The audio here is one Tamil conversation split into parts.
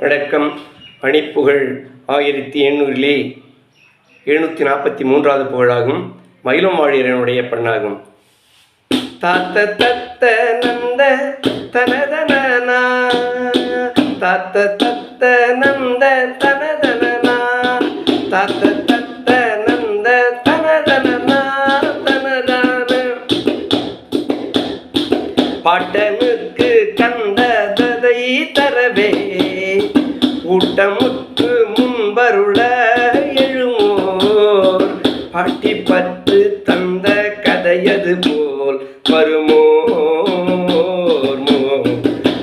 வணக்கம் பணிப்புகழ் ஆயிரத்தி எண்ணூறிலே எழுநூற்றி நாற்பத்தி மூன்றாவது புகழாகும். மயிலம் வாழியரனுடைய பண்ணாகும். தாத்த தத்த நந்த தனதனா தாத்த தத்த நந்த தனதனா தாத்த தத்த நந்த தனதனா தனதான. பாட்டனுக்கு ததை தரவே. ஊட்டமுற்று முன்பருள எழுமோர் பாட்டி பற்று தந்த கதையது போல் வருமோர்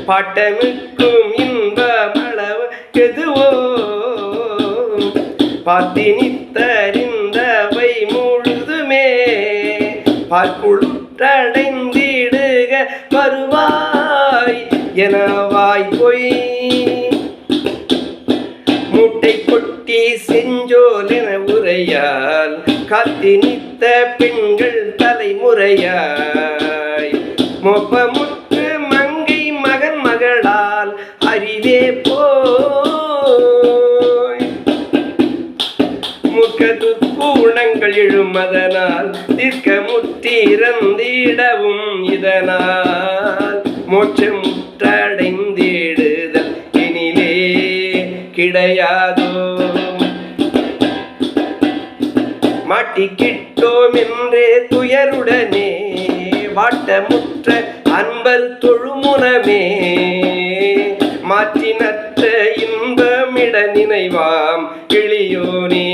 பாட்டமிக்கும் இன்ப மளவ எதுவோ பார்த்தினித்தறிந்தவை முழுதுமே பார்க்குழுற்றடைந்திடுக வருவாய். என வாய் பொய் மூட்டை கொட்டி செஞ்சோலென உரையால் காத்தினித்த பெண்கள் தலைமுறையாய். மொப்பமுற்று மங்கை மகன் மகளால் அறிவே போய். முக்கதுக்கூணங்கள் எழுமதனால் தீர்க்க முத்திறந்திடவும் இதனால். மோட்சம் கிடையாதோ? மாட்டிக்கிட்டோம் என்றே துயருடனே வாட்டமுற்ற அன்பர் தொழுமுனமே. மாற்றினற்ற இன்பமிட நினைவாம் கிளியோனே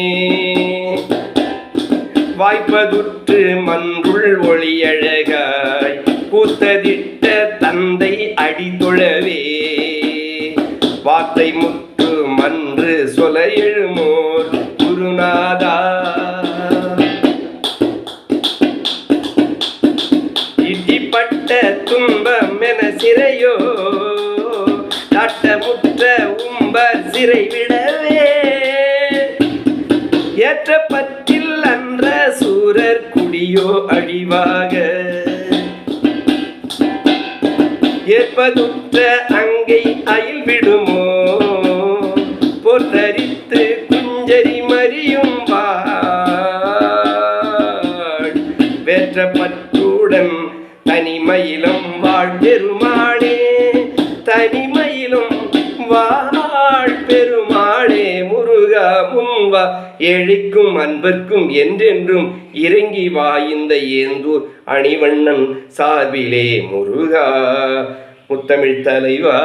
வாய்ப்பதுற்று மன்றுள் ஒளியழகாய் பூத்ததிட்ட தந்தை அடிதொழவே. வார்த்தை முத்து மன்று சொல எழுமோர் குருநாதா. இடிப்பட்ட துன்பம் என சிறையோ தட்டமுற்ற உம்பர் சிறை விடவே. ஏற்ற பற்றில் அன்ற சூரர் குடியோ அழிவாக. ஏற்பதுற்ற அங்கை அயில் விடுமோ பொறுத்தரித்து குஞ்சரி மறியும் வாழ். வேற்ற பற்றுடன் தனிமயிலும் வாழ் பெருமாளே தனிமயிலும் வாழ் பெருமாளே. முருகா முன்வா ஏழைக்கும் அன்பர்க்கும் என்றென்றும் இறங்கி வா இந்த ஏந்தூர் அணிவண்ணன் சார்பிலே முருகா முத்தமிழ் தலைவா.